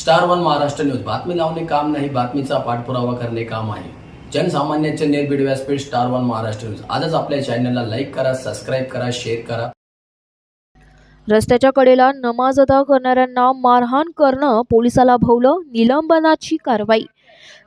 Star one Maharashtra news. बातमी लावणे काम नाही बातमीचा पाठपुरावा करणे काम आहे. जनसामान्यांचे निर्भीड व्यासपीठ स्टार वन महाराष्ट्र न्यूज. आजच आपल्या चॅनलला लाईक करा सबस्क्राईब करा शेअर करा. रस्त्याच्या कडेला नमाज अदा करणाऱ्यांना मारहाण करणं पोलिसाला भवलं निलंबनाची कारवाई.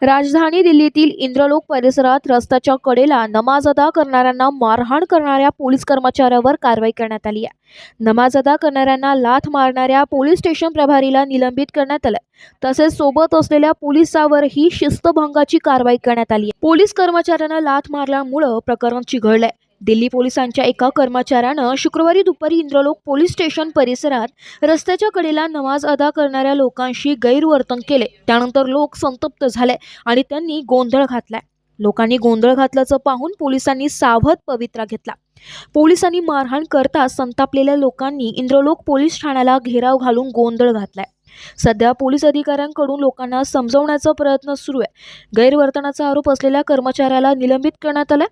राजधानी दिल्लीतील इंद्रलोक परिसरात रस्त्याच्या कडेला नमाज अदा करणाऱ्यांना मारहाण करणाऱ्या पोलीस कर्मचाऱ्यावर कारवाई करण्यात आली आहे. नमाज अदा करणाऱ्यांना लाथ मारणाऱ्या पोलीस स्टेशन प्रभारीला निलंबित करण्यात आलं. तसेच सोबत असलेल्या पोलिसावरही शिस्तभंगाची कारवाई करण्यात आली पोलीस कर्मचाऱ्यांना लाथ मारल्यामुळं प्रकरण चिघळलंय. दिल्ली पोलिसांच्या एका कर्मचाऱ्यानं शुक्रवारी दुपारी इंद्रलोक पोलीस स्टेशन परिसरात रस्त्याच्या कडेला नमाज अदा करणाऱ्या लोकांशी गैरवर्तन केले. त्यानंतर लोक संतप्त झाले आणि त्यांनी गोंधळ घातलाय. लोकांनी गोंधळ घातल्याचं पाहून पोलिसांनी सावध पवित्रा घेतला. पोलिसांनी मारहाण करता संतापलेल्या लोकांनी इंद्रलोक पोलीस ठाण्याला घेराव घालून गोंधळ घातलाय. सध्या पोलीस अधिकाऱ्यांकडून लोकांना समजवण्याचा प्रयत्न सुरू आहे. गैरवर्तनाचा आरोप असलेल्या कर्मचाऱ्याला निलंबित करण्यात आला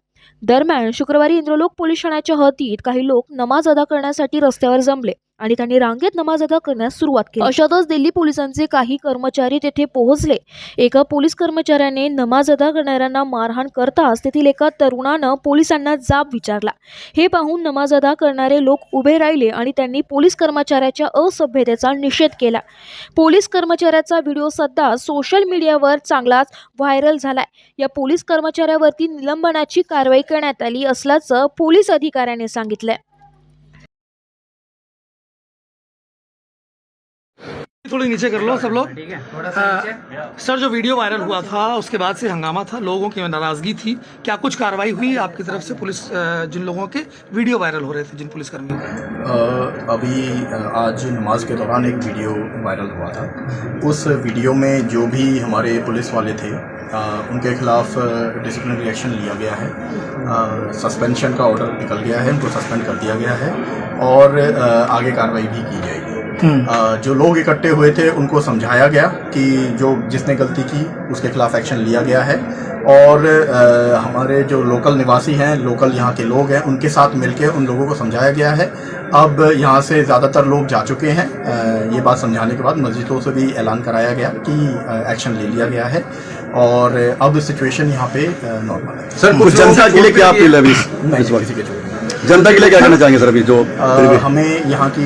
दरम्यान शुक्रवारी इंद्रलोक पोलीस ठाण्याच्या हद्दीत काही लोक नमाज अदा करण्यासाठी रस्त्यावर जमले. आणि त्यांनी रांगेत नमाज अदा करण्यास सुरुवात केली. अशातच दिल्ली पोलिसांचे काही कर्मचारी तेथे पोहोचले. एका पोलीस कर्मचाऱ्याने नमाज अदा करणाऱ्यांना मारहाण करताच तेथील एका तरुणानं पोलिसांना जाब विचारला. हे पाहून नमाज अदा करणारे लोक उभे राहिले आणि त्यांनी पोलीस कर्मचाऱ्याच्या असभ्यतेचा निषेध केला. पोलीस कर्मचाऱ्याचा व्हिडिओ सध्या सोशल मीडियावर चांगलाच व्हायरल झालाय. या पोलीस कर्मचाऱ्यावरती निलंबनाची कारवाई करण्यात आली असल्याचं पोलीस अधिकाऱ्याने सांगितलं थोड़ी नीचे कर लो सब लोग। ठीक है सर जो वीडियो वायरल हुआ था उसके बाद से हंगामा था लोगों की नाराज़गी थी। क्या कुछ कार्रवाई हुई आपकी तरफ़ से पुलिस जिन लोगों के वीडियो वायरल हो रहे थे जिन पुलिसकर्मियों के? अभी आज नमाज़ के दौरान एक वीडियो वायरल हुआ था। उस वीडियो में जो भी हमारे पुलिस वाले थे अ, उनके खिलाफ डिसिप्लिनरी एक्शन लिया गया है। सस्पेंशन का ऑर्डर निकल गया है उनको सस्पेंड कर दिया गया है और आगे कार्रवाई भी की जाएगी। जो लोग इकट्ठे हुए थे उनको समझाया गया कि जो जिसने गलती की उसके खिलाफ एक्शन लिया गया है। और अ, हमारे जो लोकल निवासी हैं लोकल यहाँ के लोग हैं उनके साथ मिलकर उन लोगों को समझाया गया है। अब यहाँ से ज़्यादातर लोग जा चुके हैं। ये बात समझाने के बाद मस्जिदों से भी ऐलान कराया गया कि एक्शन ले लिया गया है। और अब सिचुएशन यहाँ पे नॉर्मल है। सर कुछ जनता के लिए क्या अपील है जनता के लिए क्या कहना चाहेंगे सर अभी जो हमें यहाँ की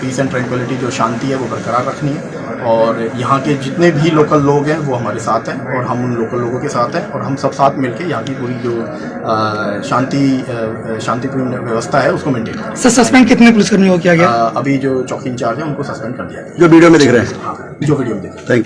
पीस एंड ट्रैंक्विलिटी जो शांति है वो बरकरार रखनी है। और यहाँ के जितने भी लोकल लोग हैं वो हमारे साथ हैं और हम उन लोकल लोगों के साथ हैं और हम सब साथ मिलकर यहाँ की पूरी जो शांति शांतिपूर्ण व्यवस्था है उसको मेंटेन करें। सर सस्पेंड कितने पुलिसकर्मियों को किया गया? अभी जो चौकी इंचार्ज है उनको सस्पेंड कर दिया गया। जो वीडियो में देख रहे हैं। हाँ जो वीडियो में देखें थैंक